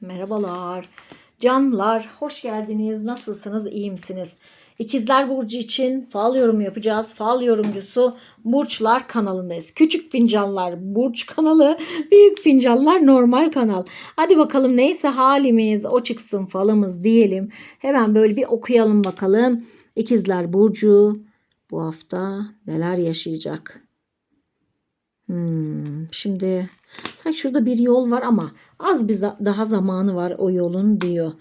Merhabalar. Canlar, hoş geldiniz. Nasılsınız? İyi misiniz? İkizler Burcu için fal yorum yapacağız. Fal yorumcusu Burçlar kanalındayız. Küçük fincanlar Burç kanalı, büyük fincanlar normal kanal. Hadi bakalım neyse halimiz o çıksın falımız diyelim. Hemen böyle bir okuyalım bakalım. İkizler Burcu bu hafta neler yaşayacak? Hmm, şimdi sanki şurada bir yol var ama az bir za- daha zamanı var o yolun diyor.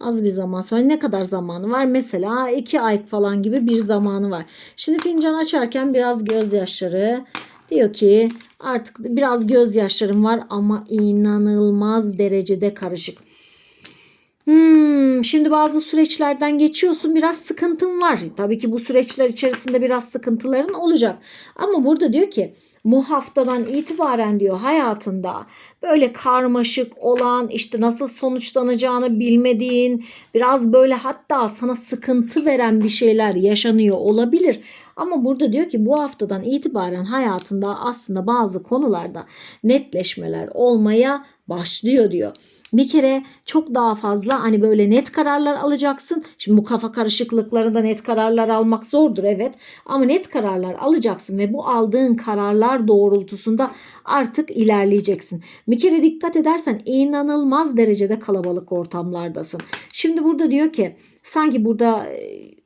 Az bir zaman sonra ne kadar zamanı var? Mesela iki ay falan gibi bir zamanı var. Şimdi fincan açarken biraz gözyaşları diyor ki artık biraz gözyaşlarım var ama inanılmaz derecede karışık. Hmm, şimdi bazı süreçlerden geçiyorsun biraz sıkıntın var. Tabii ki bu süreçler içerisinde biraz sıkıntıların olacak. Ama burada diyor ki bu haftadan itibaren diyor hayatında böyle karmaşık olan işte nasıl sonuçlanacağını bilmediğin biraz böyle hatta sana sıkıntı veren bir şeyler yaşanıyor olabilir. Ama burada diyor ki bu haftadan itibaren hayatında aslında bazı konularda netleşmeler olmaya başlıyor diyor bir kere çok daha fazla hani böyle net kararlar alacaksın. Şimdi bu kafa karışıklıklarında net kararlar almak zordur evet. Ama net kararlar alacaksın ve bu aldığın kararlar doğrultusunda artık ilerleyeceksin. Bir kere dikkat edersen inanılmaz derecede kalabalık ortamlardasın. Şimdi burada diyor ki sanki burada e,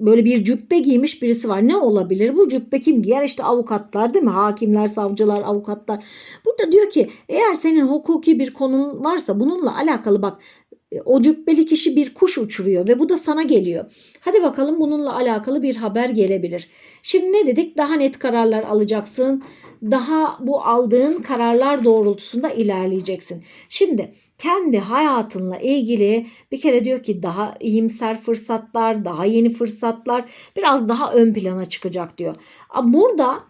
böyle bir cübbe giymiş birisi var. Ne olabilir? Bu cübbe kim giyer? İşte avukatlar değil mi? Hakimler, savcılar, avukatlar. Burada diyor ki eğer senin hukuki bir konun varsa bununla alakalı bak o cübbeli kişi bir kuş uçuruyor ve bu da sana geliyor. Hadi bakalım bununla alakalı bir haber gelebilir. Şimdi ne dedik? Daha net kararlar alacaksın. Daha bu aldığın kararlar doğrultusunda ilerleyeceksin. Şimdi kendi hayatınla ilgili bir kere diyor ki daha iyimser fırsatlar, daha yeni fırsatlar biraz daha ön plana çıkacak diyor. Burada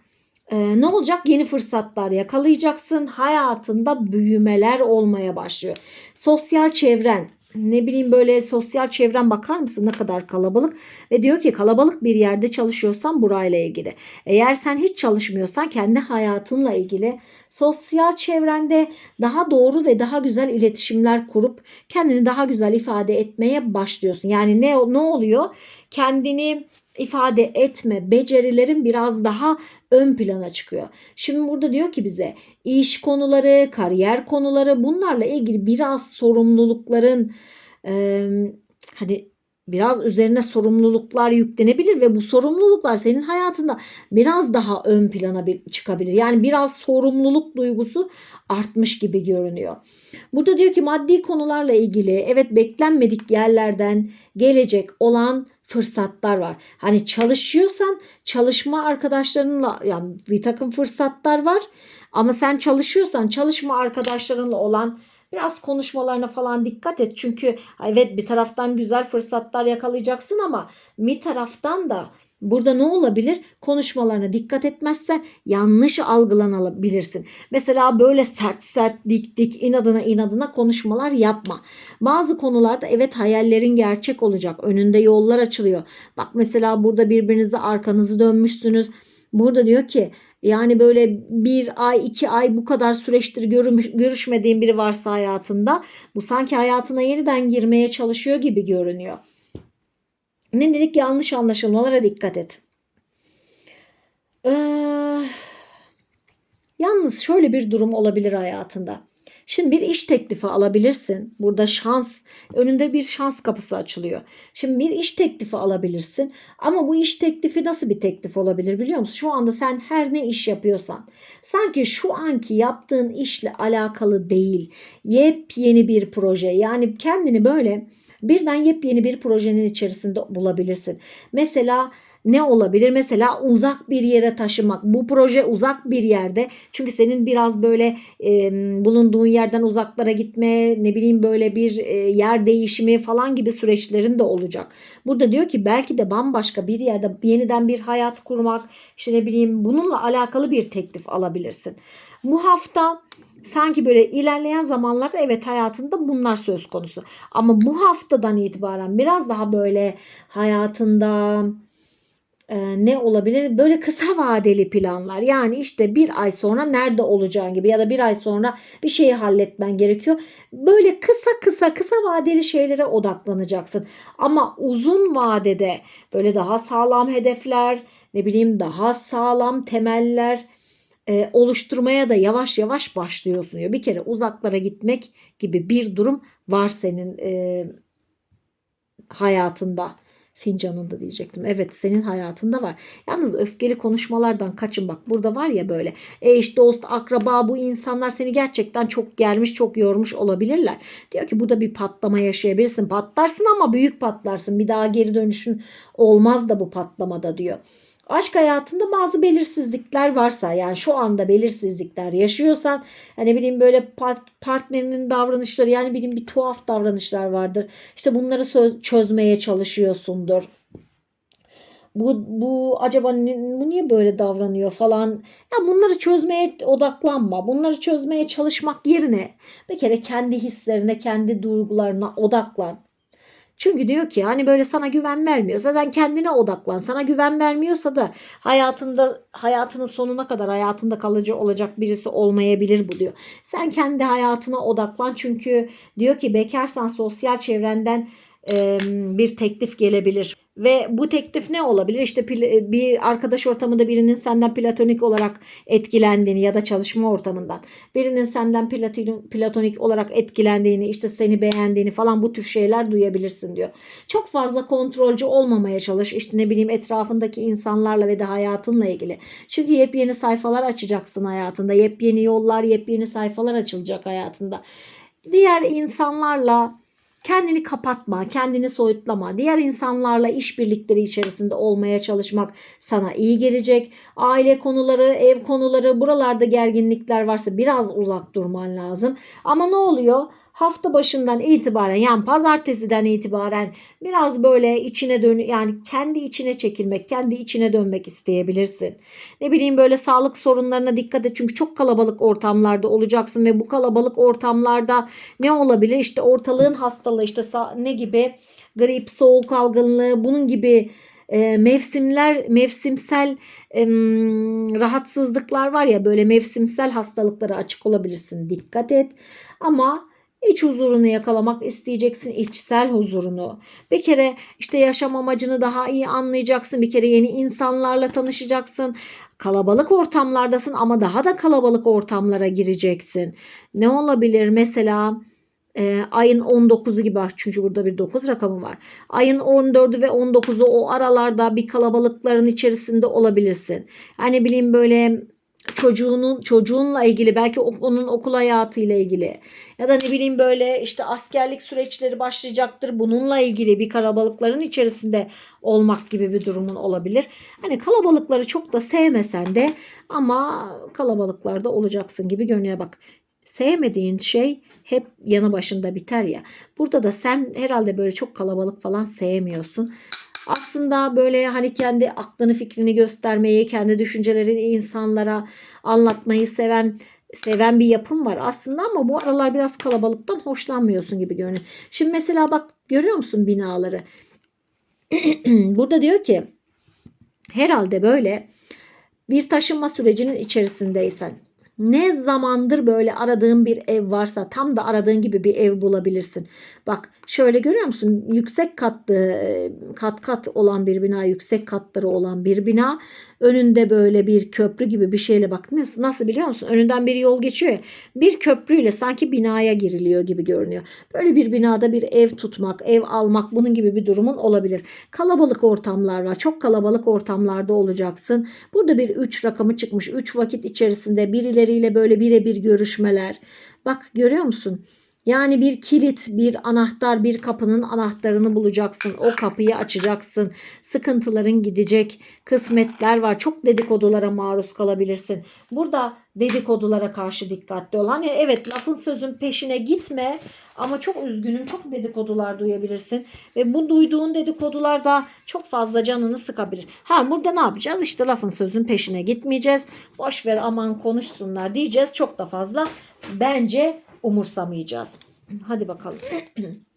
e, ne olacak? Yeni fırsatlar yakalayacaksın. Hayatında büyümeler olmaya başlıyor. Sosyal çevren, ne bileyim böyle sosyal çevren bakar mısın ne kadar kalabalık ve diyor ki kalabalık bir yerde çalışıyorsan burayla ilgili. Eğer sen hiç çalışmıyorsan kendi hayatınla ilgili sosyal çevrende daha doğru ve daha güzel iletişimler kurup kendini daha güzel ifade etmeye başlıyorsun. Yani ne ne oluyor? Kendini ifade etme becerilerin biraz daha ön plana çıkıyor. Şimdi burada diyor ki bize iş konuları, kariyer konuları bunlarla ilgili biraz sorumlulukların e, hani biraz üzerine sorumluluklar yüklenebilir ve bu sorumluluklar senin hayatında biraz daha ön plana çıkabilir. Yani biraz sorumluluk duygusu artmış gibi görünüyor. Burada diyor ki maddi konularla ilgili evet beklenmedik yerlerden gelecek olan fırsatlar var. Hani çalışıyorsan çalışma arkadaşlarınla yani bir takım fırsatlar var. Ama sen çalışıyorsan çalışma arkadaşlarınla olan biraz konuşmalarına falan dikkat et. Çünkü evet bir taraftan güzel fırsatlar yakalayacaksın ama bir taraftan da Burada ne olabilir? Konuşmalarına dikkat etmezsen yanlış algılanabilirsin. Mesela böyle sert sert dik dik inadına inadına konuşmalar yapma. Bazı konularda evet hayallerin gerçek olacak. Önünde yollar açılıyor. Bak mesela burada birbirinize arkanızı dönmüşsünüz. Burada diyor ki yani böyle bir ay iki ay bu kadar süreçtir görüm- görüşmediğin biri varsa hayatında bu sanki hayatına yeniden girmeye çalışıyor gibi görünüyor. Ne dedik yanlış anlaşılmalara dikkat et. Ee, yalnız şöyle bir durum olabilir hayatında. Şimdi bir iş teklifi alabilirsin. Burada şans, önünde bir şans kapısı açılıyor. Şimdi bir iş teklifi alabilirsin. Ama bu iş teklifi nasıl bir teklif olabilir biliyor musun? Şu anda sen her ne iş yapıyorsan, sanki şu anki yaptığın işle alakalı değil. Yepyeni bir proje. Yani kendini böyle birden yepyeni bir projenin içerisinde bulabilirsin. Mesela ne olabilir? Mesela uzak bir yere taşımak. Bu proje uzak bir yerde. Çünkü senin biraz böyle e, bulunduğun yerden uzaklara gitme, ne bileyim böyle bir e, yer değişimi falan gibi süreçlerin de olacak. Burada diyor ki belki de bambaşka bir yerde yeniden bir hayat kurmak, işte ne bileyim bununla alakalı bir teklif alabilirsin. Bu hafta sanki böyle ilerleyen zamanlarda evet hayatında bunlar söz konusu. Ama bu haftadan itibaren biraz daha böyle hayatında Ee, ne olabilir? Böyle kısa vadeli planlar. Yani işte bir ay sonra nerede olacağın gibi ya da bir ay sonra bir şeyi halletmen gerekiyor. Böyle kısa kısa kısa vadeli şeylere odaklanacaksın. Ama uzun vadede böyle daha sağlam hedefler, ne bileyim daha sağlam temeller e, oluşturmaya da yavaş yavaş başlıyorsun diyor. Bir kere uzaklara gitmek gibi bir durum var senin e, hayatında. Fincanında diyecektim. Evet senin hayatında var. Yalnız öfkeli konuşmalardan kaçın bak. Burada var ya böyle eş, dost, akraba bu insanlar seni gerçekten çok germiş, çok yormuş olabilirler. Diyor ki burada bir patlama yaşayabilirsin. Patlarsın ama büyük patlarsın. Bir daha geri dönüşün olmaz da bu patlamada diyor aşk hayatında bazı belirsizlikler varsa yani şu anda belirsizlikler yaşıyorsan hani bileyim böyle partnerinin davranışları yani bileyim bir tuhaf davranışlar vardır. İşte bunları söz, çözmeye çalışıyorsundur. Bu, bu acaba bu niye böyle davranıyor falan. Ya bunları çözmeye odaklanma. Bunları çözmeye çalışmak yerine bir kere kendi hislerine, kendi duygularına odaklan. Çünkü diyor ki hani böyle sana güven vermiyorsa sen kendine odaklan. Sana güven vermiyorsa da hayatında hayatının sonuna kadar hayatında kalıcı olacak birisi olmayabilir bu diyor. Sen kendi hayatına odaklan çünkü diyor ki bekarsan sosyal çevrenden bir teklif gelebilir. Ve bu teklif ne olabilir? İşte bir arkadaş ortamında birinin senden platonik olarak etkilendiğini ya da çalışma ortamından birinin senden platonik olarak etkilendiğini, işte seni beğendiğini falan bu tür şeyler duyabilirsin diyor. Çok fazla kontrolcü olmamaya çalış. İşte ne bileyim etrafındaki insanlarla ve de hayatınla ilgili. Çünkü yepyeni sayfalar açacaksın hayatında. Yepyeni yollar, yepyeni sayfalar açılacak hayatında. Diğer insanlarla Kendini kapatma, kendini soyutlama. Diğer insanlarla işbirlikleri içerisinde olmaya çalışmak sana iyi gelecek. Aile konuları, ev konuları, buralarda gerginlikler varsa biraz uzak durman lazım. Ama ne oluyor? Hafta başından itibaren yani pazartesiden itibaren biraz böyle içine dön yani kendi içine çekilmek, kendi içine dönmek isteyebilirsin. Ne bileyim böyle sağlık sorunlarına dikkat et çünkü çok kalabalık ortamlarda olacaksın ve bu kalabalık ortamlarda ne olabilir? İşte ortalığın hastalığı işte ne gibi grip, soğuk algınlığı bunun gibi e, mevsimler mevsimsel e, rahatsızlıklar var ya böyle mevsimsel hastalıklara açık olabilirsin dikkat et ama İç huzurunu yakalamak isteyeceksin, içsel huzurunu. Bir kere işte yaşam amacını daha iyi anlayacaksın. Bir kere yeni insanlarla tanışacaksın. Kalabalık ortamlardasın ama daha da kalabalık ortamlara gireceksin. Ne olabilir mesela? e, ayın 19'u gibi çünkü burada bir 9 rakamı var. Ayın 14'ü ve 19'u o aralarda bir kalabalıkların içerisinde olabilirsin. Hani bileyim böyle çocuğunun çocuğunla ilgili belki onun okul hayatıyla ilgili ya da ne bileyim böyle işte askerlik süreçleri başlayacaktır bununla ilgili bir kalabalıkların içerisinde olmak gibi bir durumun olabilir. Hani kalabalıkları çok da sevmesen de ama kalabalıklarda olacaksın gibi görünüyor bak. Sevmediğin şey hep yanı başında biter ya. Burada da sen herhalde böyle çok kalabalık falan sevmiyorsun aslında böyle hani kendi aklını fikrini göstermeyi, kendi düşüncelerini insanlara anlatmayı seven seven bir yapım var aslında ama bu aralar biraz kalabalıktan hoşlanmıyorsun gibi görünüyor. Şimdi mesela bak görüyor musun binaları? Burada diyor ki herhalde böyle bir taşınma sürecinin içerisindeysen ne zamandır böyle aradığın bir ev varsa tam da aradığın gibi bir ev bulabilirsin. Bak şöyle görüyor musun? Yüksek katlı kat kat olan bir bina, yüksek katları olan bir bina. Önünde böyle bir köprü gibi bir şeyle bak nasıl, nasıl biliyor musun? Önünden bir yol geçiyor ya. Bir köprüyle sanki binaya giriliyor gibi görünüyor. Böyle bir binada bir ev tutmak, ev almak bunun gibi bir durumun olabilir. Kalabalık ortamlar var. Çok kalabalık ortamlarda olacaksın. Burada bir 3 rakamı çıkmış. 3 vakit içerisinde birileriyle böyle birebir görüşmeler. Bak görüyor musun? Yani bir kilit, bir anahtar, bir kapının anahtarını bulacaksın. O kapıyı açacaksın. Sıkıntıların gidecek. Kısmetler var. Çok dedikodulara maruz kalabilirsin. Burada dedikodulara karşı dikkatli ol. Hani evet lafın sözün peşine gitme ama çok üzgünüm. Çok dedikodular duyabilirsin. Ve bu duyduğun dedikodular da çok fazla canını sıkabilir. Ha burada ne yapacağız? İşte lafın sözün peşine gitmeyeceğiz. Boş ver aman konuşsunlar diyeceğiz. Çok da fazla bence umursamayacağız. Hadi bakalım.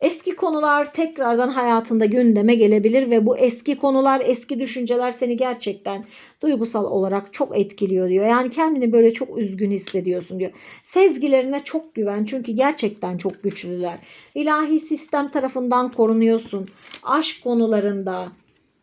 Eski konular tekrardan hayatında gündeme gelebilir ve bu eski konular, eski düşünceler seni gerçekten duygusal olarak çok etkiliyor diyor. Yani kendini böyle çok üzgün hissediyorsun diyor. Sezgilerine çok güven çünkü gerçekten çok güçlüler. İlahi sistem tarafından korunuyorsun. Aşk konularında,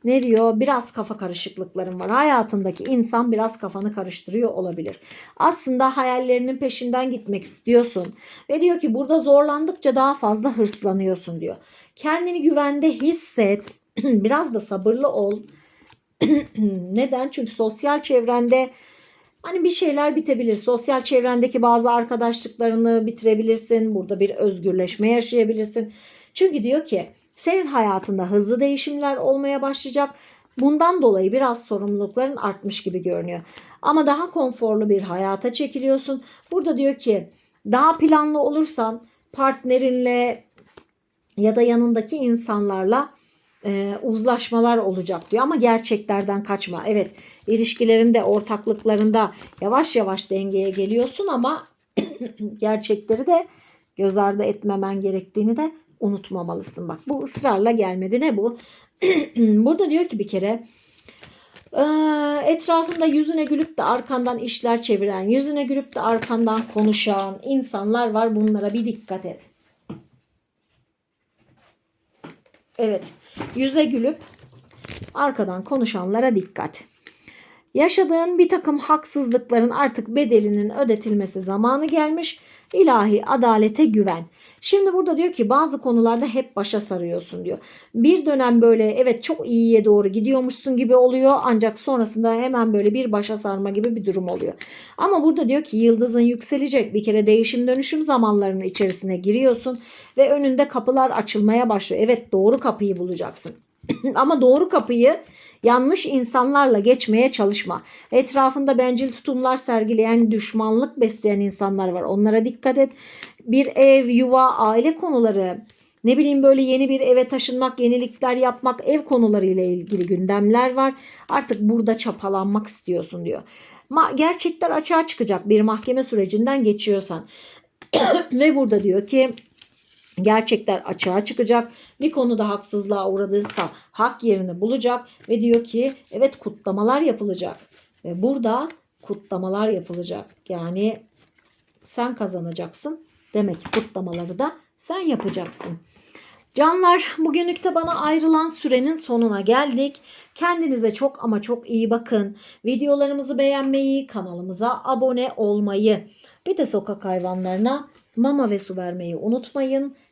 ne diyor? Biraz kafa karışıklıkların var. Hayatındaki insan biraz kafanı karıştırıyor olabilir. Aslında hayallerinin peşinden gitmek istiyorsun. Ve diyor ki burada zorlandıkça daha fazla hırslanıyorsun diyor. Kendini güvende hisset. biraz da sabırlı ol. Neden? Çünkü sosyal çevrende Hani bir şeyler bitebilir. Sosyal çevrendeki bazı arkadaşlıklarını bitirebilirsin. Burada bir özgürleşme yaşayabilirsin. Çünkü diyor ki senin hayatında hızlı değişimler olmaya başlayacak. Bundan dolayı biraz sorumlulukların artmış gibi görünüyor. Ama daha konforlu bir hayata çekiliyorsun. Burada diyor ki daha planlı olursan partnerinle ya da yanındaki insanlarla e, uzlaşmalar olacak diyor ama gerçeklerden kaçma. Evet ilişkilerinde ortaklıklarında yavaş yavaş dengeye geliyorsun ama gerçekleri de göz ardı etmemen gerektiğini de unutmamalısın. Bak bu ısrarla gelmedi ne bu? Burada diyor ki bir kere e, etrafında yüzüne gülüp de arkandan işler çeviren, yüzüne gülüp de arkandan konuşan insanlar var. Bunlara bir dikkat et. Evet, yüze gülüp arkadan konuşanlara dikkat. Yaşadığın bir takım haksızlıkların artık bedelinin ödetilmesi zamanı gelmiş. İlahi adalete güven. Şimdi burada diyor ki bazı konularda hep başa sarıyorsun diyor. Bir dönem böyle evet çok iyiye doğru gidiyormuşsun gibi oluyor ancak sonrasında hemen böyle bir başa sarma gibi bir durum oluyor. Ama burada diyor ki yıldızın yükselecek bir kere değişim dönüşüm zamanlarının içerisine giriyorsun ve önünde kapılar açılmaya başlıyor. Evet doğru kapıyı bulacaksın. Ama doğru kapıyı yanlış insanlarla geçmeye çalışma. Etrafında bencil tutumlar sergileyen, düşmanlık besleyen insanlar var. Onlara dikkat et. Bir ev, yuva, aile konuları, ne bileyim böyle yeni bir eve taşınmak, yenilikler yapmak, ev konularıyla ilgili gündemler var. Artık burada çapalanmak istiyorsun diyor. Ma gerçekler açığa çıkacak bir mahkeme sürecinden geçiyorsan. Ve burada diyor ki gerçekler açığa çıkacak. Bir konuda haksızlığa uğradıysa hak yerini bulacak ve diyor ki evet kutlamalar yapılacak. Ve burada kutlamalar yapılacak. Yani sen kazanacaksın. Demek ki kutlamaları da sen yapacaksın. Canlar bugünlük de bana ayrılan sürenin sonuna geldik. Kendinize çok ama çok iyi bakın. Videolarımızı beğenmeyi, kanalımıza abone olmayı, bir de sokak hayvanlarına mama ve su vermeyi unutmayın.